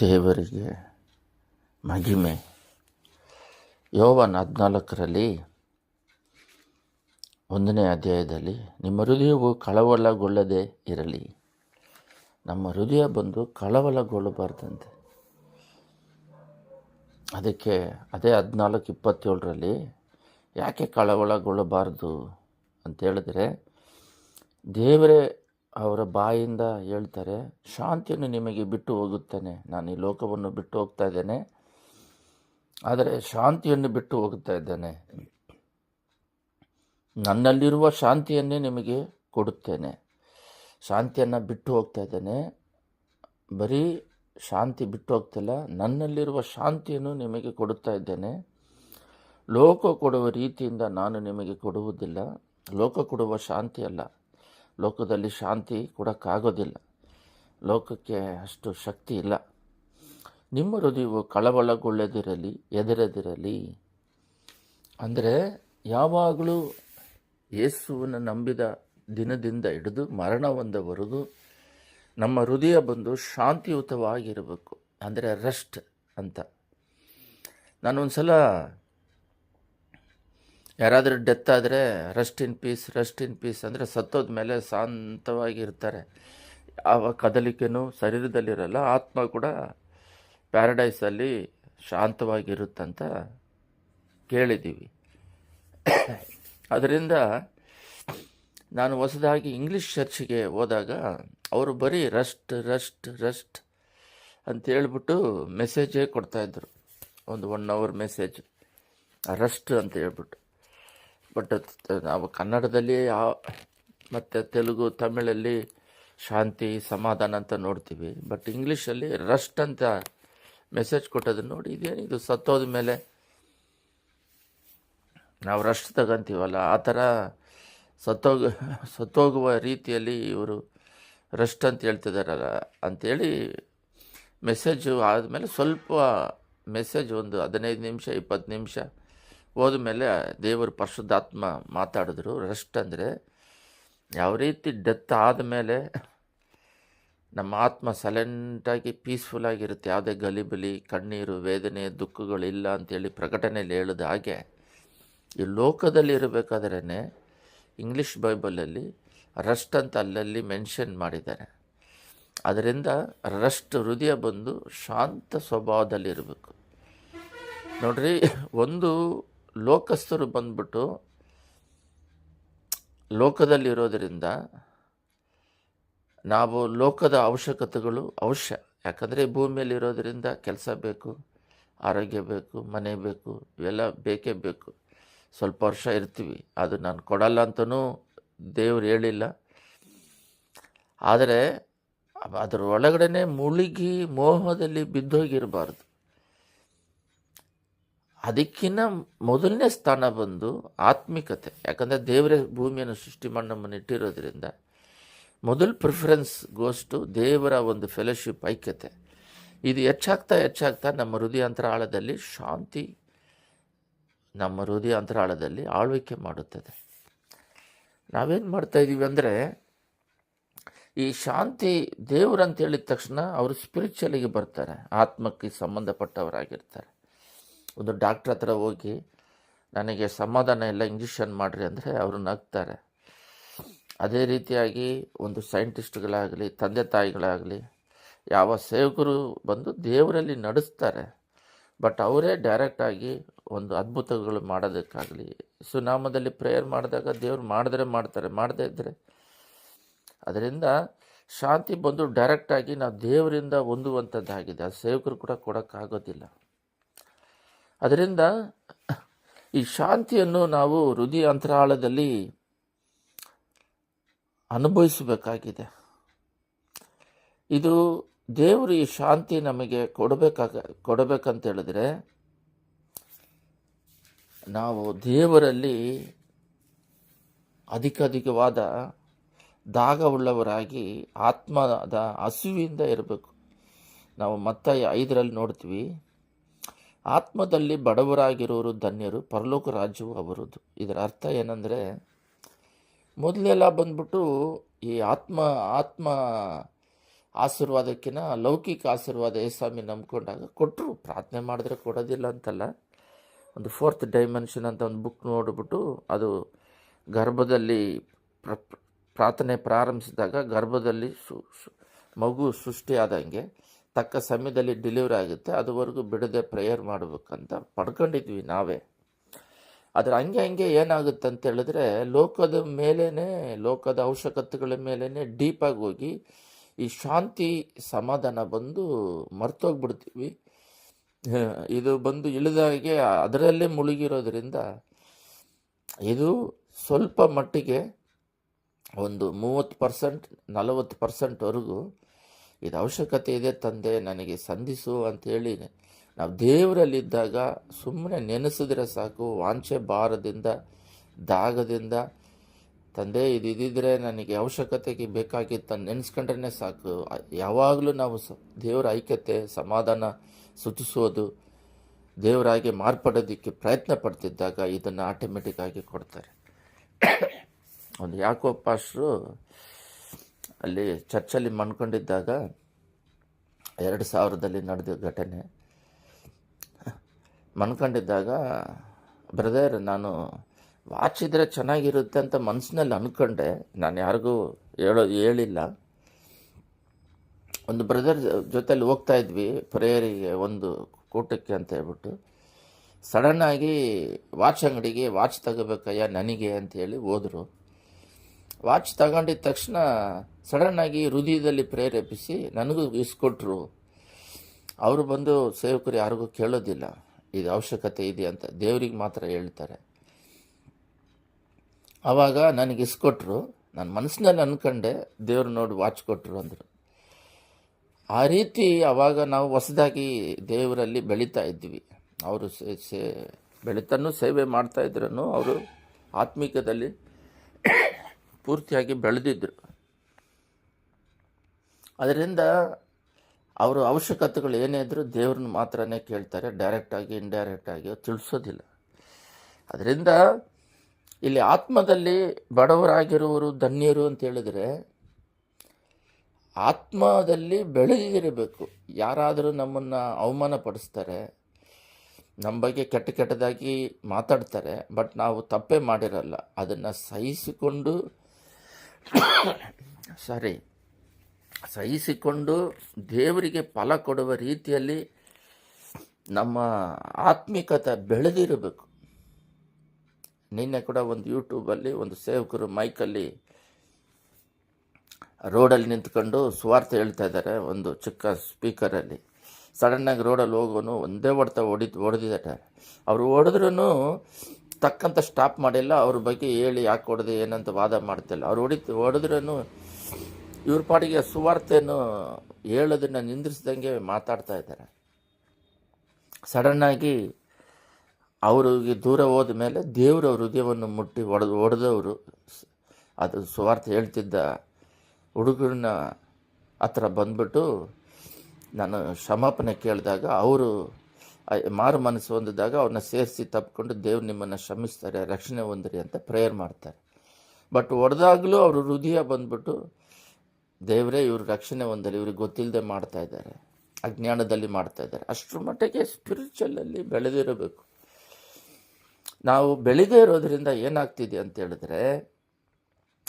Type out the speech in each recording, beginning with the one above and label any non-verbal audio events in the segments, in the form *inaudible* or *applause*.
ದೇವರಿಗೆ ಮಹಿಮೆ. ಯೋವನ್ ಹದಿನಾಲ್ಕರಲ್ಲಿ ಒಂದನೇ ಅಧ್ಯಾಯದಲ್ಲಿ, ನಿಮ್ಮ ಹೃದಯವು ಕಳವಳಗೊಳ್ಳದೆ ಇರಲಿ. ನಮ್ಮ ಹೃದಯ ಬಂದು ಕಳವಳಗೊಳ್ಳಬಾರ್ದಂತೆ. ಅದಕ್ಕೆ ಅದೇ ಹದಿನಾಲ್ಕು ಇಪ್ಪತ್ತೇಳರಲ್ಲಿ, ಯಾಕೆ ಕಳವಳಗೊಳ್ಳಬಾರ್ದು ಅಂತೇಳಿದ್ರೆ ದೇವರೇ ಅವರ ಬಾಯಿಂದ ಹೇಳ್ತಾರೆ, ಶಾಂತಿಯನ್ನು ನಿಮಗೆ ಬಿಟ್ಟು ಹೋಗುತ್ತೇನೆ. ನಾನು ಈ ಲೋಕವನ್ನು ಬಿಟ್ಟು ಹೋಗ್ತಾ ಇದ್ದೇನೆ. ಆದರೆ ಶಾಂತಿಯನ್ನು ಬಿಟ್ಟು ಹೋಗ್ತಾ ಇದ್ದೇನೆ. ನನ್ನಲ್ಲಿರುವ ಶಾಂತಿಯನ್ನೇ ನಿಮಗೆ ಕೊಡುತ್ತೇನೆ. ಶಾಂತಿಯನ್ನು ಬಿಟ್ಟು ಹೋಗ್ತಾ ಇದ್ದೇನೆ. ಬರೀ ಶಾಂತಿ ಬಿಟ್ಟು ಹೋಗ್ತಿಲ್ಲ ನನ್ನಲ್ಲಿರುವ ಶಾಂತಿಯನ್ನು ನಿಮಗೆ ಕೊಡುತ್ತಾ ಇದ್ದೇನೆ. ಲೋಕ ಕೊಡುವ ರೀತಿಯಿಂದ ನಾನು ನಿಮಗೆ ಕೊಡುವುದಿಲ್ಲ. ಲೋಕ ಕೊಡುವ ಶಾಂತಿ ಅಲ್ಲ. ಲೋಕದಲ್ಲಿ ಶಾಂತಿ ಕೊಡೋಕ್ಕಾಗೋದಿಲ್ಲ. ಲೋಕಕ್ಕೆ ಅಷ್ಟು ಶಕ್ತಿ ಇಲ್ಲ. ನಿಮ್ಮ ಹೃದಯವು ಕಳವಳಗೊಳ್ಳದಿರಲಿ ಎದರದಿರಲಿ ಅಂದರೆ ಯಾವಾಗಲೂ ಯೇಸುವನ್ನು ನಂಬಿದ ದಿನದಿಂದ ಹಿಡಿದು ಮರಣ ಹೊಂದವರೆಗೂ ನಮ್ಮ ಹೃದಯ ಬಂದು ಶಾಂತಿಯುತವಾಗಿರಬೇಕು. ಅಂದರೆ ರೆಸ್ಟ್ ಅಂತ. ನಾನೊಂದು ಸಲ ಯಾರಾದರೂ ಡೆತ್ ಆದರೆ rest in peace rest in peace ಅಂದರೆ ಸತ್ತೋದ ಮೇಲೆ ಶಾಂತವಾಗಿರ್ತಾರೆ ಯಾವ ಕದಲಿಕೆನೂ ಶರೀರದಲ್ಲಿರಲ್ಲ, ಆತ್ಮ ಕೂಡ ಪ್ಯಾರಡೈಸಲ್ಲಿ ಶಾಂತವಾಗಿರುತ್ತಂತ ಕೇಳಿದ್ದೀವಿ. ಅದರಿಂದ ನಾನು ಹೊಸದಾಗಿ ಇಂಗ್ಲೀಷ್ ಚರ್ಚ್ಗೆ ಹೋದಾಗ ಅವರು ಬರೀ ರಸ್ಟ್ ರಸ್ಟ್ ರಸ್ಟ್ ಅಂತ ಹೇಳ್ಬಿಟ್ಟು ಮೆಸೇಜೇ ಕೊಡ್ತಾಯಿದ್ರು ಒಂದು ಒನ್ ಅವರ್ ಮೆಸೇಜ್ ರಸ್ಟ್ ಅಂತ ಹೇಳ್ಬಿಟ್ಟು. ಬಟ್ ನಾವು ಕನ್ನಡದಲ್ಲಿ ಯಾವ ಮತ್ತು ತೆಲುಗು, ತಮಿಳಲ್ಲಿ ಶಾಂತಿ, ಸಮಾಧಾನ ಅಂತ ನೋಡ್ತೀವಿ. ಬಟ್ ಇಂಗ್ಲೀಷಲ್ಲಿ ರಸ್ಟ್ ಅಂತ ಮೆಸೇಜ್ ಕೊಟ್ಟೋದನ್ನು ನೋಡಿ ಇದೇನಿದು ಸತ್ತೋದ ಮೇಲೆ ನಾವು ರಷ್ಟ್ ತಗೊಂತೀವಲ್ಲ? ಆ ಥರ ಸತ್ತೋಗ, ಸತ್ತೋಗುವ ರೀತಿಯಲ್ಲಿ ಇವರು ರಸ್ಟ್ ಅಂತ ಹೇಳ್ತಿದಾರಲ್ಲ ಅಂಥೇಳಿ ಮೆಸೇಜು ಆದಮೇಲೆ ಸ್ವಲ್ಪ ಮೆಸೇಜ್ ಒಂದು ಹದಿನೈದು ನಿಮಿಷ, ಇಪ್ಪತ್ತು ನಿಮಿಷ ಹೋದ್ಮೇಲೆ ದೇವರು ಪರಿಶುದ್ಧಾತ್ಮ ಮಾತಾಡಿದ್ರು. ರೆಸ್ಟ್ ಅಂದರೆ ಯಾವ ರೀತಿ ಡೆತ್ ಆದಮೇಲೆ ನಮ್ಮ ಆತ್ಮ ಸೈಲೆಂಟಾಗಿ ಪೀಸ್ಫುಲ್ಲಾಗಿರುತ್ತೆ ಯಾವುದೇ ಗಲಿಬಿಲಿ ಕಣ್ಣೀರು, ವೇದನೆ ದುಃಖಗಳಿಲ್ಲ ಅಂತೇಳಿ ಪ್ರಕಟಣೆಯಲ್ಲಿ ಹೇಳಿದ ಹಾಗೆ ಈ ಲೋಕದಲ್ಲಿ ಇರಬೇಕಾದ್ರೇ ಇಂಗ್ಲೀಷ್ ಬೈಬಲಲ್ಲಿ ರಸ್ಟ್ ಅಂತ ಅಲ್ಲಲ್ಲಿ ಮೆನ್ಷನ್ ಮಾಡಿದ್ದಾರೆ. ಅದರಿಂದ ರಸ್ಟ್ ಹೃದಯ ಬಂದು ಶಾಂತ ಸ್ವಭಾವದಲ್ಲಿರಬೇಕು ನೋಡ್ರಿ, ಒಂದು ಲೋಕಸ್ಥರು ಬಂದ್ಬಿಟ್ಟು ಲೋಕದಲ್ಲಿರೋದರಿಂದ ನಾವು ಲೋಕದ ಅವಶ್ಯಕತೆಗಳು ಅವಶ್ಯ. ಯಾಕಂದರೆ ಭೂಮಿಯಲ್ಲಿ ಇರೋದರಿಂದ ಕೆಲಸ ಬೇಕು, ಆರೋಗ್ಯ ಬೇಕು, ಮನೆ ಬೇಕು, ಇವೆಲ್ಲ ಬೇಕೇ ಬೇಕು. ಸ್ವಲ್ಪ ವರ್ಷ ಇರ್ತೀವಿ. ಅದು ನಾನು ಕೊಡಲ್ಲ ಅಂತಲೂ ದೇವ್ರು ಹೇಳಿಲ್ಲ. ಆದರೆ ಅದರ ಒಳಗಡೆ ಮುಳುಗಿ ಮೋಹದಲ್ಲಿ ಬಿದ್ದೋಗಿರಬಾರ್ದು. ಅದಕ್ಕಿಂತ ಮೊದಲನೇ ಸ್ಥಾನ ಬಂದು ಆತ್ಮಿಕತೆ. ಯಾಕಂದರೆ ದೇವರೇ ಭೂಮಿಯನ್ನು ಸೃಷ್ಟಿ ಮಾಡಿ ನಮ್ಮನ್ನು ಇಟ್ಟಿರೋದ್ರಿಂದ ಮೊದಲು ಪ್ರಿಫರೆನ್ಸ್ ಗೋಸ್ಟು ದೇವರ ಒಂದು ಫೆಲೋಶಿಪ್ ಐಕ್ಯತೆ. ಇದು ಹೆಚ್ಚಾಗ್ತಾ ಹೆಚ್ಚಾಗ್ತಾ ನಮ್ಮ ಹೃದಯ ಅಂತರಾಳದಲ್ಲಿ ಶಾಂತಿ ನಮ್ಮ ಹೃದಯ ಅಂತರಾಳದಲ್ಲಿ ಆಳ್ವಿಕೆ ಮಾಡುತ್ತದೆ. ನಾವೇನು ಮಾಡ್ತಾಯಿದ್ದೀವಿ ಅಂದರೆ ಈ ಶಾಂತಿ ದೇವರಂತ ಹೇಳಿದ ತಕ್ಷಣ ಅವರು ಸ್ಪಿರಿಚುವಲಿಗೆ ಬರ್ತಾರೆ. ಆತ್ಮಕ್ಕೆ ಸಂಬಂಧಪಟ್ಟವರಾಗಿರ್ತಾರೆ. ಒಂದು ಡಾಕ್ಟ್ರ್ ಹತ್ರ ಹೋಗಿ, ನನಗೆ ಸಮಾಧಾನ ಇಲ್ಲ, ಇಂಜೆಕ್ಷನ್ ಮಾಡಿರಿ ಅಂದರೆ ಅವರು ನಗ್ತಾರೆ. ಅದೇ ರೀತಿಯಾಗಿ ಒಂದು ಸೈಂಟಿಸ್ಟ್ಗಳಾಗಲಿ, ತಂದೆ ತಾಯಿಗಳಾಗಲಿ, ಯಾವ ಸೇವಕರು ಬಂದು ದೇವರಲ್ಲಿ ನಡೆಸ್ತಾರೆ. ಬಟ್ ಅವರೇ ಡೈರೆಕ್ಟಾಗಿ ಒಂದು ಅದ್ಭುತಗಳು ಮಾಡೋದಕ್ಕಾಗಲಿ, ಸುನಾಮದಲ್ಲಿ ಪ್ರೇಯರ್ ಮಾಡಿದಾಗ ದೇವ್ರು ಮಾಡಿದ್ರೆ ಮಾಡ್ತಾರೆ, ಮಾಡದೇ ಇದ್ದರೆ ಅದರಿಂದ ಶಾಂತಿ ಬಂದು ಡೈರೆಕ್ಟಾಗಿ ನಾವು ದೇವರಿಂದ ಹೊಂದುವಂಥದ್ದಾಗಿದೆ. ಅದು ಸೇವಕರು ಕೂಡ ಕೊಡೋಕ್ಕಾಗೋದಿಲ್ಲ. ಅದರಿಂದ ಈ ಶಾಂತಿಯನ್ನು ನಾವು ಹೃದಯ ಅಂತರಾಳದಲ್ಲಿ ಅನುಭವಿಸಬೇಕಾಗಿದೆ. ಇದು ದೇವರು ಈ ಶಾಂತಿ ನಮಗೆ ಕೊಡಬೇಕಾಗ, ಕೊಡಬೇಕಂತ ಹೇಳಿದ್ರೆ, ನಾವು ದೇವರಲ್ಲಿ ಅಧಿಕ ಅಧಿಕವಾದ ದಾಗವುಳ್ಳವರಾಗಿ ಆತ್ಮದ ಹಸುವಿಂದ ಇರಬೇಕು. ನಾವು ಮತ್ತೆ ಐದರಲ್ಲಿ ನೋಡ್ತೀವಿ. ಆತ್ಮದಲ್ಲಿ ಬಡವರಾಗಿರೋರು ಧನ್ಯರು, ಪರಲೋಕ ರಾಜ್ಯವು ಅವರದ್ದು ಇದರ ಅರ್ಥ ಏನಂದರೆ, ಮೊದಲೆಲ್ಲ ಬಂದ್ಬಿಟ್ಟು ಈ ಆತ್ಮ ಆತ್ಮ ಆಶೀರ್ವಾದಕ್ಕಿಂತ ಲೌಕಿಕ ಆಶೀರ್ವಾದ ಏಸ್ವಾಮಿ ನಂಬ್ಕೊಂಡಾಗ ಕೊಟ್ಟರು ಪ್ರಾರ್ಥನೆ ಮಾಡಿದ್ರೆ ಕೊಡೋದಿಲ್ಲ ಅಂತಲ್ಲ. ಒಂದು ಫೋರ್ತ್ ಡೈಮೆನ್ಷನ್ ಅಂತ ಒಂದು ಬುಕ್ ನೋಡಿಬಿಟ್ಟು ಅದು ಗರ್ಭದಲ್ಲಿ ಪ್ರ, ಪ್ರಾರ್ಥನೆ ಪ್ರಾರಂಭಿಸಿದಾಗ ಗರ್ಭದಲ್ಲಿ ಸು- ಮಗು ಸೃಷ್ಟಿಯಾದಂಗೆ ತಕ್ಕ ಸಮಯದಲ್ಲಿ ಡೆಲಿವರಿ ಆಗುತ್ತೆ, ಅದುವರೆಗೂ ಬಿಡದೆ ಪ್ರೇಯರ್ ಮಾಡಬೇಕಂತ ಪಡ್ಕೊಂಡಿದ್ವಿ ನಾವೇ. ಆದರೆ ಹಂಗೆ ಹಂಗೆ ಏನಾಗುತ್ತೆ ಅಂತ ಹೇಳಿದ್ರೆ, ಲೋಕದ ಮೇಲೇ ಲೋಕದ ಅವಶ್ಯಕತೆಗಳ ಮೇಲೇ ಡೀಪಾಗಿ ಹೋಗಿ ಈ ಶಾಂತಿ ಸಮಾಧಾನ ಬಂದು ಮರ್ತೋಗ್ಬಿಡ್ತೀವಿ. ಇದು ಬಂದು ಇಳಿದಾಗೆ ಅದರಲ್ಲೇ ಮುಳುಗಿರೋದ್ರಿಂದ ಇದು ಸ್ವಲ್ಪ ಮಟ್ಟಿಗೆ ಒಂದು ಮೂವತ್ತು ಪರ್ಸೆಂಟ್, ನಲವತ್ತು ಪರ್ಸೆಂಟ್ವರೆಗೂ ಇದು ಅವಶ್ಯಕತೆ ಇದೆ ತಂದೆ, ನನಗೆ ಸಂಧಿಸು ಅಂತೇಳಿ ನಾವು ದೇವರಲ್ಲಿದ್ದಾಗ ಸುಮ್ಮನೆ ನೆನೆಸಿದ್ರೆ ಸಾಕು ವಾಂಛೆ ಭಾರದಿಂದ, ದಾಗದಿಂದ. ತಂದೆ, ಇದು ಇದಿದ್ರೆ ನನಗೆ ಅವಶ್ಯಕತೆಗೆ ಬೇಕಾಗಿತ್ತು ನೆನೆಸ್ಕೊಂಡ್ರೆ ಸಾಕು. ಯಾವಾಗಲೂ ನಾವು ದೇವರ ಐಕ್ಯತೆ, ಸಮಾಧಾನ ಸುತಿಸೋದು ದೇವರಾಗಿ ಮಾರ್ಪಡೋದಕ್ಕೆ ಪ್ರಯತ್ನ ಪಡ್ತಿದ್ದಾಗ ಇದನ್ನು ಆಟೋಮೆಟಿಕ್ಕಾಗಿ ಕೊಡ್ತಾರೆ. *coughs* ಒಂದು ಯಾಕೋ ಪಾಸ್ಟ್ರು ಅಲ್ಲಿ ಚರ್ಚಲ್ಲಿ ಮಣ್ಕೊಂಡಿದ್ದಾಗ ಎರಡು ಸಾವಿರದಲ್ಲಿ ನಡೆದ ಘಟನೆ. ಮನ್ಕೊಂಡಿದ್ದಾಗ, ಬ್ರದರ್ ನಾನು ವಾಚ್ ಇದ್ರೆ ಚೆನ್ನಾಗಿರುತ್ತೆ ಅಂತ ಮನಸ್ಸಿನಲ್ಲಿ ಅಂದ್ಕೊಂಡೆ ನಾನು ಯಾರಿಗೂ ಹೇಳೋ, ಹೇಳಿಲ್ಲ. ಒಂದು ಬ್ರದರ್ ಜೊತೆಲಿ ಹೋಗ್ತಾ ಇದ್ವಿ, ಪ್ರೇಯರಿಗೆ ಒಂದು ಕೂಟಕ್ಕೆ ಅಂತ ಹೇಳ್ಬಿಟ್ಟು. ಸಡನ್ನಾಗಿ ವಾಚ್ ಅಂಗಡಿಗೆ, ವಾಚ್ ತಗೋಬೇಕಯ್ಯ ನನಗೆ ಅಂತೇಳಿ ಹೋದರು. ವಾಚ್ ತಗೊಂಡಿದ ತಕ್ಷಣ ಸಡನ್ನಾಗಿ ಹೃದಯದಲ್ಲಿ ಪ್ರೇರೇಪಿಸಿ ನನಗೂ ಇಸ್ಕೊಟ್ರು. ಅವರು ಬಂದು ಸೇವಕರು ಯಾರಿಗೂ ಕೇಳೋದಿಲ್ಲ, ಇದು ಅವಶ್ಯಕತೆ ಇದೆ ಅಂತ ದೇವ್ರಿಗೆ ಮಾತ್ರ ಹೇಳ್ತಾರೆ. ಆವಾಗ ನನಗೆ ಇಸ್ಕೊಟ್ರು. ನನ್ನ ಮನಸ್ಸಿನಲ್ಲಿ ಅಂದ್ಕೊಂಡೆ ದೇವ್ರು ನೋಡಿ ವಾಚ್ ಕೊಟ್ಟರು ಅಂದರು. ಆ ರೀತಿ ಆವಾಗ ನಾವು ಹೊಸದಾಗಿ ದೇವರಲ್ಲಿ ಬೆಳೀತಾ ಇದ್ವಿ. ಅವರು ಸೇ ಸೇ, ಬೆಳೀತಾನು ಸೇವೆ ಮಾಡ್ತಾ ಇದ್ರೂ ಅವರು ಆತ್ಮಿಕದಲ್ಲಿ ಪೂರ್ತಿಯಾಗಿ ಬೆಳೆದಿದ್ದರು ಅದರಿಂದ ಅವರ ಅವಶ್ಯಕತೆಗಳು ಏನೇ ಇದ್ದರೂ ದೇವ್ರನ್ನ ಮಾತ್ರನೇ ಕೇಳ್ತಾರೆ ಡೈರೆಕ್ಟಾಗಿ ಇಂಡೈರೆಕ್ಟಾಗಿ ತಿಳಿಸೋದಿಲ್ಲ. ಅದರಿಂದ ಇಲ್ಲಿ ಆತ್ಮದಲ್ಲಿ ಬಡವರಾಗಿರುವವರು ಧನ್ಯರು ಅಂತ ಹೇಳಿದ್ರೆ ಆತ್ಮದಲ್ಲಿ ಬೆಳಗಿರಬೇಕು ಯಾರಾದರೂ ನಮ್ಮನ್ನು ಅವಮಾನ ಪಡಿಸ್ತಾರೆ, ನಮ್ಮ ಬಗ್ಗೆ ಕೆಟ್ಟ ಕೆಟ್ಟದಾಗಿ ಮಾತಾಡ್ತಾರೆ, ಬಟ್ ನಾವು ತಪ್ಪೇ ಮಾಡಿರಲ್ಲ. ಅದನ್ನು ಸಹಿಸಿಕೊಂಡು *coughs* ಸಾರಿ. ಸಹಿಸಿಕೊಂಡು ದೇವರಿಗೆ ಫಲ ಕೊಡುವ ರೀತಿಯಲ್ಲಿ ನಮ್ಮ ಆತ್ಮಿಕತೆ ಬೆಳೆದಿರಬೇಕು. ನಿನ್ನೆ ಕೂಡ ಒಂದು ಯೂಟ್ಯೂಬಲ್ಲಿ ಒಂದು ಸೇವಕರು ಮೈಕಲ್ಲಿ ರೋಡಲ್ಲಿ ನಿಂತ್ಕೊಂಡು ಸ್ವಾರ್ಥ ಹೇಳ್ತಾ ಇದ್ದಾರೆ ಒಂದು ಚಿಕ್ಕ ಸ್ಪೀಕರಲ್ಲಿ ಸಡನ್ನಾಗಿ ರೋಡಲ್ಲಿ ಹೋಗೋನು ಒಂದೇ ಹೊಡ್ತಾ ಹೊಡಿ ಹೊಡೆದಿದ್ದಾರೆ ಅವರು ಹೊಡೆದ್ರೂ ತಕ್ಕಂತ ಸ್ಟಾಪ್ ಮಾಡಿಲ್ಲ, ಅವ್ರ ಬಗ್ಗೆ ಹೇಳಿ ಯಾಕೆ ಹೊಡೆದು, ಏನಂತ ವಾದ ಮಾಡ್ತಿಲ್ಲ. ಅವ್ರು ಹೊಡಿತು ಹೊಡೆದ್ರೂ ಇವ್ರ ಪಾಡಿಗೆ ಸುವಾರ್ತೆಯನ್ನು ಹೇಳೋದನ್ನು ನಿಂದ್ರಿಸ್ದಂಗೆ ಮಾತಾಡ್ತಾ ಇದ್ದಾರೆ. ಸಡನ್ನಾಗಿ ಅವ್ರಿಗೆ ದೂರ ಹೋದ ಮೇಲೆ ದೇವರ ಹೃದಯವನ್ನು ಮುಟ್ಟಿ ಒಡೆದು ಹೊಡೆದವರು ಅದು ಸುವಾರ್ತೆ ಹೇಳ್ತಿದ್ದ ಹುಡುಗರನ್ನ ಹತ್ರ ಬಂದ್ಬಿಟ್ಟು ನಾನು ಕ್ಷಮಾಪಣೆ ಕೇಳಿದಾಗ ಅವರು ಮಾರು ಮನಸ್ಸು ಹೊಂದಿದಾಗ ಅವ್ರನ್ನ ಸೇರಿಸಿ ತಪ್ಪಿಕೊಂಡು ದೇವ್ರು ನಿಮ್ಮನ್ನು ಶ್ರಮಿಸ್ತಾರೆ ರಕ್ಷಣೆ ಹೊಂದಿರಿ ಅಂತ ಪ್ರೇಯರ್ ಮಾಡ್ತಾರೆ. ಬಟ್ ಹೊಡೆದಾಗಲೂ ಅವರು ಹೃದಯ ಬಂದ್ಬಿಟ್ಟು ದೇವರೇ ಇವರು ರಕ್ಷಣೆ ಹೊಂದಲಿ, ಇವ್ರಿಗೆ ಗೊತ್ತಿಲ್ಲದೆ ಮಾಡ್ತಾ ಇದ್ದಾರೆ, ಅಜ್ಞಾನದಲ್ಲಿ ಮಾಡ್ತಾ ಇದ್ದಾರೆ. ಅಷ್ಟರ ಮಟ್ಟಿಗೆ ಸ್ಪಿರಿಚುವಲಲ್ಲಿ ಬೆಳೆದಿರಬೇಕು. ನಾವು ಬೆಳೆದೇ ಇರೋದ್ರಿಂದ ಏನಾಗ್ತಿದೆ ಅಂತ ಹೇಳಿದ್ರೆ,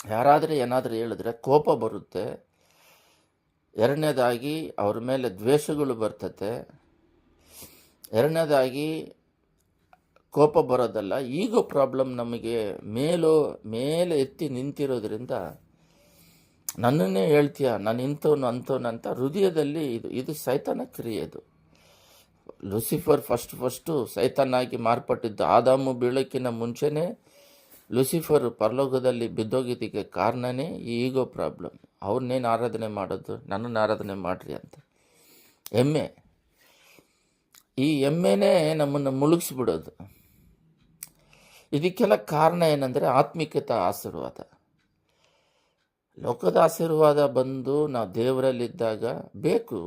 ಯಾರಾದರೂ ಏನಾದರೂ ಹೇಳಿದ್ರೆ ಕೋಪ ಬರುತ್ತೆ, ಎರಡನೇದಾಗಿ ಅವ್ರ ಮೇಲೆ ದ್ವೇಷಗಳು ಬರ್ತತೆ ಎರಡನೇದಾಗಿ ಕೋಪ ಬರೋದಲ್ಲ, ಈಗೋ ಪ್ರಾಬ್ಲಮ್ ನಮಗೆ ಮೇಲೋ, ಮೇಲೆ ಎತ್ತಿ ನಿಂತಿರೋದ್ರಿಂದ ನನ್ನನ್ನೇ ಹೇಳ್ತೀಯ, ನಾನು ಇಂಥವ್ನು ಅಂಥವ್ನು ಅಂತ ಹೃದಯದಲ್ಲಿ ಇದು ಇದು ಸೈತಾನ ಕ್ರಿಯೆ ಇದು ಲುಸಿಫರ್ ಫಸ್ಟ್ ಫಸ್ಟು ಸೈತಾನಾಗಿ ಮಾರ್ಪಟ್ಟಿದ್ದು ಆದಾಮು ಬೀಳೋಕ್ಕಿಂತ ಮುಂಚೆನೇ ಲುಸಿಫರ್ ಪರಲೋಕದಲ್ಲಿ ಬಿದ್ದೋಗಿದ್ದಕ್ಕೆ ಕಾರಣನೇ ಈಗೋ ಪ್ರಾಬ್ಲಮ್. ಅವ್ರನ್ನೇನು ಆರಾಧನೆ ಮಾಡೋದು, ನನ್ನನ್ನು ಆರಾಧನೆ ಮಾಡ್ರಿ ಅಂತ. ಎಮ್ಮೆ ಈ ಎಮ್ಮೆನೇ ನಮ್ಮನ್ನು ಮುಳುಗಿಸ್ಬಿಡೋದು. ಇದಕ್ಕೆಲ್ಲ ಕಾರಣ ಏನಂದರೆ ಆತ್ಮಿಕತೆ ಆಶೀರ್ವಾದ. ಲೋಕದ ಆಶೀರ್ವಾದ ಬಂದು ನಾವು ದೇವರಲ್ಲಿದ್ದಾಗ ಬೇಕು.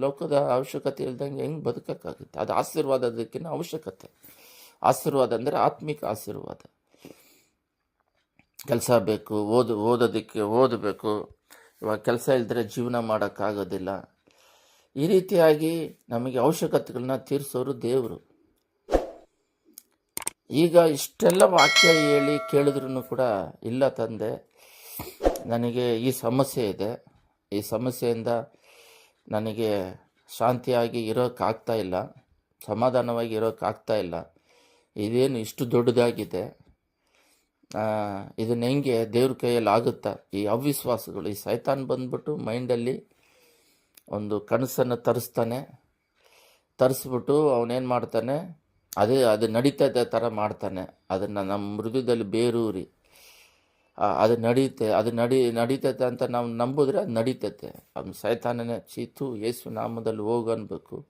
ಲೋಕದ ಅವಶ್ಯಕತೆ ಇಲ್ದಂಗೆ ಹೆಂಗೆ ಬದುಕೋಕ್ಕಾಗುತ್ತೆ? ಅದು ಆಶೀರ್ವಾದದಕ್ಕಿಂತ ಅವಶ್ಯಕತೆ. ಆಶೀರ್ವಾದ ಅಂದರೆ ಆತ್ಮಿಕ ಆಶೀರ್ವಾದ. ಕೆಲಸ ಬೇಕು, ಓದು, ಓದೋದಕ್ಕೆ ಓದಬೇಕು. ಇವಾಗ ಕೆಲಸ ಇಲ್ದರೆ ಜೀವನ ಮಾಡೋಕ್ಕಾಗೋದಿಲ್ಲ. ಈ ರೀತಿಯಾಗಿ ನಮಗೆ ಅವಶ್ಯಕತೆಗಳನ್ನ ತೀರಿಸೋರು ದೇವರು. ಈಗ ಇಷ್ಟೆಲ್ಲ ವಾಕ್ಯ ಹೇಳಿ ಕೇಳಿದ್ರು ಕೂಡ ಇಲ್ಲ ತಂದೆ. ನನಗೆ ಈ ಸಮಸ್ಯೆ ಇದೆ. ಈ ಸಮಸ್ಯೆಯಿಂದ ನನಗೆ ಶಾಂತಿಯಾಗಿ ಇರೋಕ್ಕಾಗ್ತಾ ಇಲ್ಲ. ಸಮಾಧಾನವಾಗಿ ಇರೋಕ್ಕಾಗ್ತಾ ಇಲ್ಲ. ಇದೇನು ಇಷ್ಟು ದೊಡ್ಡದಾಗಿದೆ. ಇದನ್ನ ಹೆಂಗೆ ದೇವ್ರ ಕೈಯಲ್ಲಿ ಆಗುತ್ತಾ ಈ ಅವಿಶ್ವಾಸಗಳು, ಈ ಸೈತಾನ್ ಬಂದ್ಬಿಟ್ಟು ಮೈಂಡಲ್ಲಿ ಒಂದು ಕನಸನ್ನು ತರಿಸ್ತಾನೆ. ತರಿಸ್ಬಿಟ್ಟು ಅವನೇನು ಮಾಡ್ತಾನೆ? ಅದೇ ಅದು ನಡೀತಾ ಇದ್ದ ಥರ ಮಾಡ್ತಾನೆ. ಅದನ್ನು ನಮ್ಮ ಮೃದುದಲ್ಲಿ ಬೇರೂರಿ. ಅದು ನಡೀತೆ, ಅದು ನಡಿ, ನಡೀತೈತೆ ಅಂತ ನಾವು ನಂಬಿದ್ರೆ ಅದು ನಡೀತೈತೆ. ಅವ್ನು ಸೈತಾನನೇ, ಚೀತು, ಯೇಸು ನಾಮದಲ್ಲಿ ಹೋಗನ್ಬೇಕು.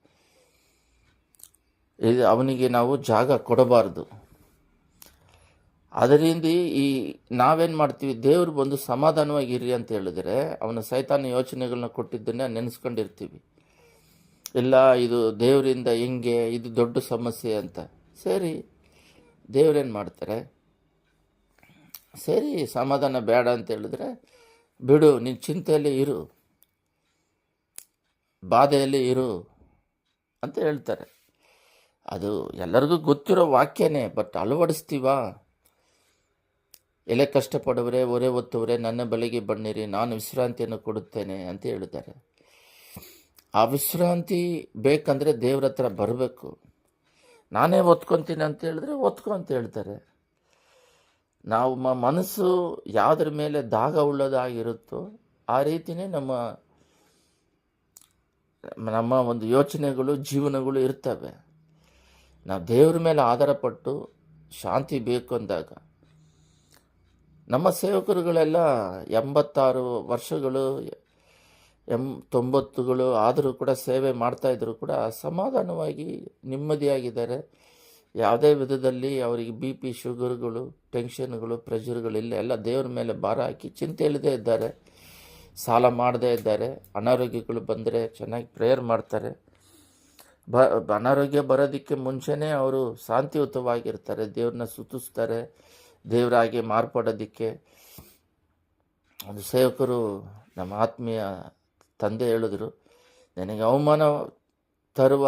ಇದು ಅವನಿಗೆ ನಾವು ಜಾಗ ಕೊಡಬಾರ್ದು. ಅದರಿಂದ ಈ ನಾವೇನು ಮಾಡ್ತೀವಿ, ದೇವ್ರು ಬಂದು ಸಮಾಧಾನವಾಗಿ ಇರಿ ಅಂತ ಹೇಳಿದ್ರೆ ಅವನ ಸೈತಾನ ಯೋಚನೆಗಳನ್ನ ಕೊಟ್ಟಿದ್ದನ್ನೇ ನೆನೆಸ್ಕೊಂಡಿರ್ತೀವಿ. ಇಲ್ಲ, ಇದು ದೇವರಿಂದ ಹಿಂಗೆ, ಇದು ದೊಡ್ಡ ಸಮಸ್ಯೆ ಅಂತ. ಸರಿ ದೇವ್ರೇನು ಮಾಡ್ತಾರೆ? ಸರಿ, ಸಮಾಧಾನ ಬೇಡ ಅಂತ ಹೇಳಿದ್ರೆ, ಬಿಡು ನಿನ್ನ ಚಿಂತೆಯಲ್ಲಿ ಇರು, ಬಾಧೆಯಲ್ಲಿ ಇರು ಅಂತ ಹೇಳ್ತಾರೆ. ಅದು ಎಲ್ಲರಿಗೂ ಗೊತ್ತಿರೋ ವಾಕ್ಯನೇ, ಬಟ್ ಅಳವಡಿಸ್ತೀವಾ? ಎಲೆ ಕಷ್ಟಪಡುವರೆ ಒರೆ ಒತ್ತುವರೆ ನನ್ನ ಬಳಿಗೆ ಬಣ್ಣಿರಿ ನಾನು ವಿಶ್ರಾಂತಿಯನ್ನು ಕೊಡುತ್ತೇನೆ ಅಂತ ಹೇಳಿದ್ದಾರೆ. ಆ ವಿಶ್ರಾಂತಿ ಬೇಕಂದರೆ ದೇವ್ರ ಹತ್ರ ಬರಬೇಕು. ನಾನೇ ಒತ್ಕೊತೀನಿ ಅಂತ ಹೇಳಿದ್ರೆ ಒತ್ಕೊ ಅಂತ ಹೇಳ್ತಾರೆ. ನಾವು ಮ, ಮನಸ್ಸು ಯಾವುದ್ರ ಮೇಲೆ ದಾಗ ಉಳ್ಳೋದಾಗಿರುತ್ತೋ ಆ ರೀತಿಯೇ ನಮ್ಮ ನಮ್ಮ ಒಂದು ಯೋಚನೆಗಳು, ಜೀವನಗಳು ಇರ್ತವೆ. ನಾವು ದೇವ್ರ ಮೇಲೆ ಆಧಾರಪಟ್ಟು ಶಾಂತಿ ಬೇಕು ಅಂದಾಗ ನಮ್ಮ ಸೇವಕರುಗಳೆಲ್ಲ ಎಂಬತ್ತಾರು ವರ್ಷಗಳು, ಎಂ ತೊಂಬತ್ತುಗಳು ಆದರೂ ಕೂಡ ಸೇವೆ ಮಾಡ್ತಾಯಿದ್ರು ಕೂಡ ಸಮಾಧಾನವಾಗಿ ನೆಮ್ಮದಿಯಾಗಿದ್ದಾರೆ. ಯಾವುದೇ ವಿಧದಲ್ಲಿ ಅವರಿಗೆ ಬಿ ಪಿ, ಶುಗರ್ಗಳು, ಟೆನ್ಷನ್ಗಳು ಪ್ರೆಷರ್ಗಳಿಲ್ಲ ಎಲ್ಲ ದೇವರ ಮೇಲೆ ಭಾರ ಹಾಕಿ ಚಿಂತೆ ಇಲ್ಲದೇ ಇದ್ದಾರೆ. ಸಾಲ ಮಾಡದೇ ಇದ್ದಾರೆ. ಅನಾರೋಗ್ಯಗಳು ಬಂದರೆ ಚೆನ್ನಾಗಿ ಪ್ರೇಯರ್ ಮಾಡ್ತಾರೆ. ಬ, ಅನಾರೋಗ್ಯ ಬರೋದಕ್ಕೆ ಮುಂಚೆನೇ ಅವರು ಶಾಂತಿಯುತವಾಗಿರ್ತಾರೆ. ದೇವ್ರನ್ನ ಸುತ್ತಿಸ್ತಾರೆ. ದೇವರಾಗಿ ಮಾರ್ಪಡೋದಕ್ಕೆ ಒಂದು ಸೇವಕರು ನಮ್ಮ ಆತ್ಮೀಯ ತಂದೆ ಹೇಳಿದ್ರು, ನನಗೆ ಅವಮಾನ ತರುವ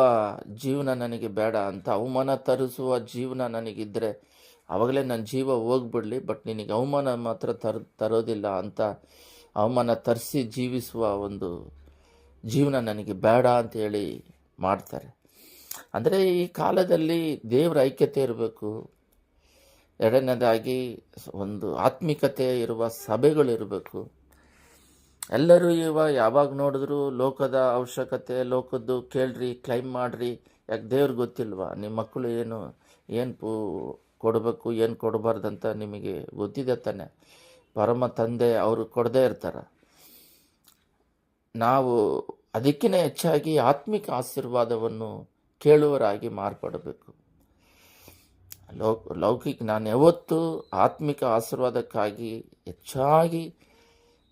ಜೀವನ ನನಗೆ ಬೇಡ. ಅಂತ ಅವಮಾನ ತರಿಸುವ ಜೀವನ ನನಗಿದ್ದರೆ ಆವಾಗಲೇ ನನ್ನ ಜೀವ ಹೋಗ್ಬಿಡಲಿ, ಬಟ್ ನಿನಗೆ ಅವಮಾನ ಮಾತ್ರ ತರ್, ತರೋದಿಲ್ಲ ಅಂತ ಅವಮಾನ ತರಿಸಿ ಜೀವಿಸುವ ಒಂದು ಜೀವನ ನನಗೆ ಬೇಡ ಅಂತ ಹೇಳಿ ಮಾಡ್ತಾರೆ. ಅಂದರೆ ಈ ಕಾಲದಲ್ಲಿ ದೇವರ ಐಕ್ಯತೆ ಇರಬೇಕು. ಎರಡನೇದಾಗಿ ಒಂದು ಆತ್ಮಿಕತೆ ಇರುವ ಸಭೆಗಳಿರಬೇಕು. ಎಲ್ಲರೂ ಇವ ಯಾವಾಗ ನೋಡಿದ್ರು ಲೋಕದ ಅವಶ್ಯಕತೆ, ಲೋಕದ್ದು ಕೇಳ್ರಿ ಕ್ಲೈಮ್ ಮಾಡಿರಿ, ಯಾಕೆ ದೇವ್ರಿಗೆ ಗೊತ್ತಿಲ್ವಾ? ನಿಮ್ಮ ಮಕ್ಕಳು ಏನು ಏನು ಪೂ ಕೊಡಬೇಕು, ಏನು ಕೊಡಬಾರ್ದಂತ ನಿಮಗೆ ಗೊತ್ತಿದೆ ತಾನೆ. ಪರಮ ತಂದೆ ಅವರು ಕೊಡದೇ ಇರ್ತಾರೆ. ನಾವು ಅದಕ್ಕಿಂತ ಹೆಚ್ಚಾಗಿ ಆತ್ಮಿಕ ಆಶೀರ್ವಾದವನ್ನು ಕೇಳುವರಾಗಿ ಮಾರ್ಪಡಬೇಕು. ಲೌಕಿಕ, ನಾನು ಯಾವತ್ತೂ ಆತ್ಮಿಕ ಆಶೀರ್ವಾದಕ್ಕಾಗಿ ಹೆಚ್ಚಾಗಿ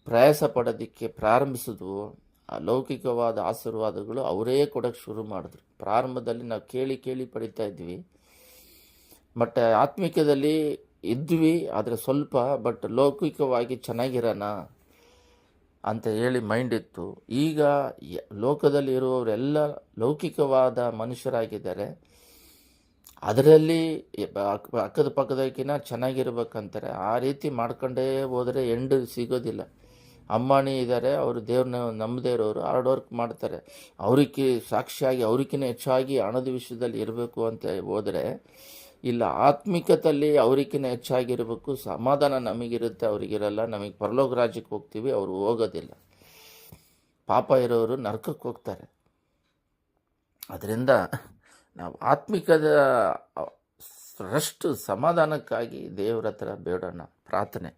ಪ್ರಯಾಸ ಪಡೋದಕ್ಕೆ ಪ್ರಾರಂಭಿಸಿದ್ವು. ಆ ಲೌಕಿಕವಾದ ಆಶೀರ್ವಾದಗಳು ಅವರೇ ಕೊಡೋಕ್ಕೆ ಶುರು ಮಾಡಿದ್ರು. ಪ್ರಾರಂಭದಲ್ಲಿ ನಾವು ಕೇಳಿ ಕೇಳಿ ಪಡಿತಾ ಇದ್ವಿ. ಬಟ್ ಆತ್ಮಿಕದಲ್ಲಿ ಇದ್ವಿ, ಆದರೆ ಸ್ವಲ್ಪ, ಬಟ್ ಲೌಕಿಕವಾಗಿ ಚೆನ್ನಾಗಿರೋಣ ಅಂತ ಹೇಳಿ ಮೈಂಡ್ ಇತ್ತು. ಈಗ ಲೋಕದಲ್ಲಿ ಇರುವವರೆಲ್ಲ ಲೌಕಿಕವಾದ ಮನುಷ್ಯರಾಗಿದ್ದಾರೆ. ಅದರಲ್ಲಿ ಅಕ್ಕ ಅಕ್ಕದ ಪಕ್ಕದಕ್ಕಿಂತ ಚೆನ್ನಾಗಿರ್ಬೇಕಂತಾರೆ. ಆ ರೀತಿ ಮಾಡ್ಕೊಂಡೇ ಹೋದರೆ ಎಂಡ್ ಸಿಗೋದಿಲ್ಲ. ಅಮ್ಮಾಣಿ ಇದ್ದಾರೆ ಅವರು ದೇವ್ರನ್ನ ನಮ್ಮದೇ ಇರೋರು ಹಾರ್ಡ್ ವರ್ಕ್ ಮಾಡ್ತಾರೆ. ಅವ್ರಿಗೆ ಸಾಕ್ಷಿಯಾಗಿ ಅವ್ರಿಗಿಂತ ಹೆಚ್ಚಾಗಿ ಹಣದ ವಿಷಯದಲ್ಲಿ ಇರಬೇಕು ಅಂತ ಹೋದರೆ, ಇಲ್ಲ ಆತ್ಮಿಕದಲ್ಲಿ ಅವ್ರಿಗಿಂತ ಹೆಚ್ಚಾಗಿರಬೇಕು, ಸಮಾಧಾನ ನಮಗಿರುತ್ತೆ, ಅವ್ರಿಗಿರಲ್ಲ, ನಮಗೆ ಪರಲೋಕ ರಾಜ್ಯಕ್ಕೆ ಹೋಗ್ತೀವಿ, ಅವರು ಹೋಗೋದಿಲ್ಲ. ಪಾಪ ಇರೋರು ನರಕಕ್ಕೆ ಹೋಗ್ತಾರೆ. ಅದರಿಂದ ನಾವು ಆತ್ಮಿಕದ ರಷ್ಟು ಸಮಾಧಾನಕ್ಕಾಗಿ ದೇವರ ಹತ್ರ ಬೇಡೋಣ. ಪ್ರಾರ್ಥನೆ.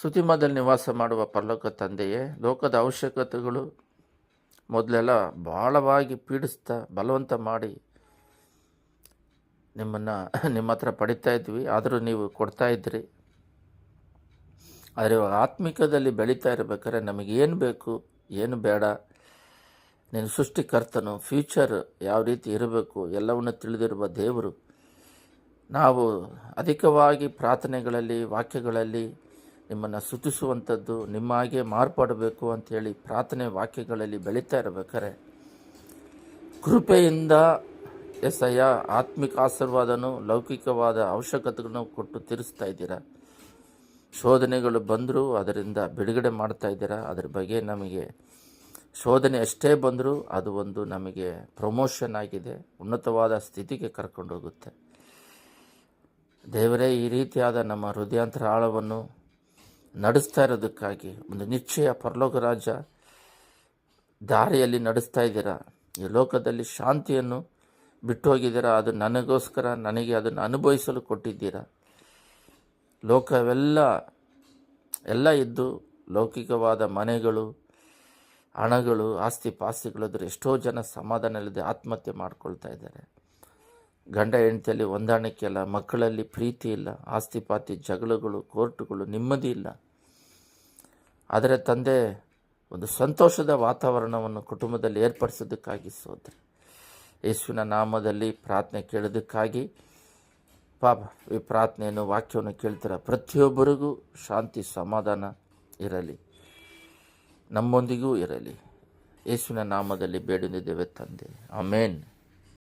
ಸುತಿಮದಲ್ಲಿ ನಿವಾಸ ಮಾಡುವ ಪರಲೋಕ ತಂದೆಯೇ, ಲೋಕದ ಅವಶ್ಯಕತೆಗಳು ಮೊದಲೆಲ್ಲ ಭಾಳವಾಗಿ ಪೀಡಿಸ್ತಾ ಬಲವಂತ ಮಾಡಿ ನಿಮ್ಮನ್ನು ನಿಮ್ಮ ಹತ್ರ ಪಡಿತಾ ಇದ್ವಿ. ಆದರೂ ನೀವು ಕೊಡ್ತಾ ಇದ್ರಿ. ಆದರೆ ಇವಾಗ ಆತ್ಮಿಕದಲ್ಲಿ ಬೆಳೀತಾ ಇರಬೇಕಾದ್ರೆ ನಮಗೇನು ಬೇಕು, ಏನು ಬೇಡ. ನೀನು ಸೃಷ್ಟಿಕರ್ತನು ಫ್ಯೂಚರ್ ಯಾವ ರೀತಿ ಇರಬೇಕು, ಎಲ್ಲವನ್ನು ತಿಳಿದಿರುವ ದೇವರು. ನಾವು ಅಧಿಕವಾಗಿ ಪ್ರಾರ್ಥನೆಗಳಲ್ಲಿ, ವಾಕ್ಯಗಳಲ್ಲಿ ನಿಮ್ಮನ್ನು ಸುತಿಸುವಂಥದ್ದು ನಿಮ್ಮ ಹಾಗೆ ಮಾರ್ಪಾಡಬೇಕು ಅಂಥೇಳಿ ಪ್ರಾರ್ಥನೆ ವಾಕ್ಯಗಳಲ್ಲಿ ಬೆಳೀತಾ ಇರಬೇಕಾರೆ ಕೃಪೆಯಿಂದ ಎಸಯ್ಯ ಆತ್ಮಿಕ ಆಶೀರ್ವಾದನೂ ಲೌಕಿಕವಾದ ಅವಶ್ಯಕತೆಗಳನ್ನು ಕೊಟ್ಟು ತೀರಿಸ್ತಾ ಇದ್ದೀರಾ? ಶೋಧನೆಗಳು ಬಂದರೂ ಅದರಿಂದ ಬಿಡುಗಡೆ ಮಾಡ್ತಾ ಇದ್ದೀರಾ? ಅದ್ರ ಬಗ್ಗೆ ನಮಗೆ ಶೋಧನೆ ಎಷ್ಟೇ ಬಂದರೂ ಅದು ಒಂದು ನಮಗೆ ಪ್ರಮೋಷನ್ ಆಗಿದೆ, ಉನ್ನತವಾದ ಸ್ಥಿತಿಗೆ ಕರ್ಕೊಂಡೋಗುತ್ತೆ ದೇವರೇ, ಈ ರೀತಿಯಾದ ನಮ್ಮ ಹೃದಯಾಂತರ ಆಳವನ್ನು ನಡೆಸ್ತಾ ಇರೋದಕ್ಕಾಗಿ, ಒಂದು ನಿಶ್ಚಯ ಪರಲೋಕ ರಾಜ ದಾರಿಯಲ್ಲಿ ನಡೆಸ್ತಾ ಇದ್ದೀರಾ? ಈ ಲೋಕದಲ್ಲಿ ಶಾಂತಿಯನ್ನು ಬಿಟ್ಟು ಹೋಗಿದ್ದೀರಾ ಅದು ನನಗೋಸ್ಕರ, ನನಗೆ ಅದನ್ನು ಅನುಭವಿಸಲು ಕೊಟ್ಟಿದ್ದೀರಾ? ಲೋಕವೆಲ್ಲ, ಎಲ್ಲ ಇದ್ದು ಲೌಕಿಕವಾದ ಮನೆಗಳು ಹಣಗಳು, ಆಸ್ತಿ ಪಾಸ್ತಿಗಳಿದ್ರೆ ಎಷ್ಟೋ ಜನ ಸಮಾಧಾನ ಇಲ್ಲದೆ ಆತ್ಮಹತ್ಯೆ ಮಾಡ್ಕೊಳ್ತಾ ಇದ್ದಾರೆ. ಗಂಡ ಹೆಂಡತಿಯಲ್ಲಿ ಹೊಂದಾಣಿಕೆ ಇಲ್ಲ, ಮಕ್ಕಳಲ್ಲಿ ಪ್ರೀತಿ ಇಲ್ಲ, ಆಸ್ತಿ ಪಾತಿ ಜಗಳಗಳು, ಕೋರ್ಟುಗಳು ನೆಮ್ಮದಿ ಇಲ್ಲ. ಆದರೆ ತಂದೆ ಒಂದು ಸಂತೋಷದ ವಾತಾವರಣವನ್ನು ಕುಟುಂಬದಲ್ಲಿ ಏರ್ಪಡಿಸೋದಕ್ಕಾಗಿ ಸೋದ್ರಿ ಯೇಸುವಿನ ನಾಮದಲ್ಲಿ ಪ್ರಾರ್ಥನೆ ಕೇಳೋದಕ್ಕಾಗಿ ಪಾಪ, ಈ ಪ್ರಾರ್ಥನೆಯನ್ನು ವಾಕ್ಯವನ್ನು ಕೇಳ್ತೀರ? ಪ್ರತಿಯೊಬ್ಬರಿಗೂ ಶಾಂತಿ, ಸಮಾಧಾನ ಇರಲಿ. ನಮ್ಮೊಂದಿಗೂ ಇರಲಿ. ಯೇಸುವಿನ ನಾಮದಲ್ಲಿ ಬೇಡಿದ್ದೇವೆ ತಂದೆ. ಆಮೇನ್.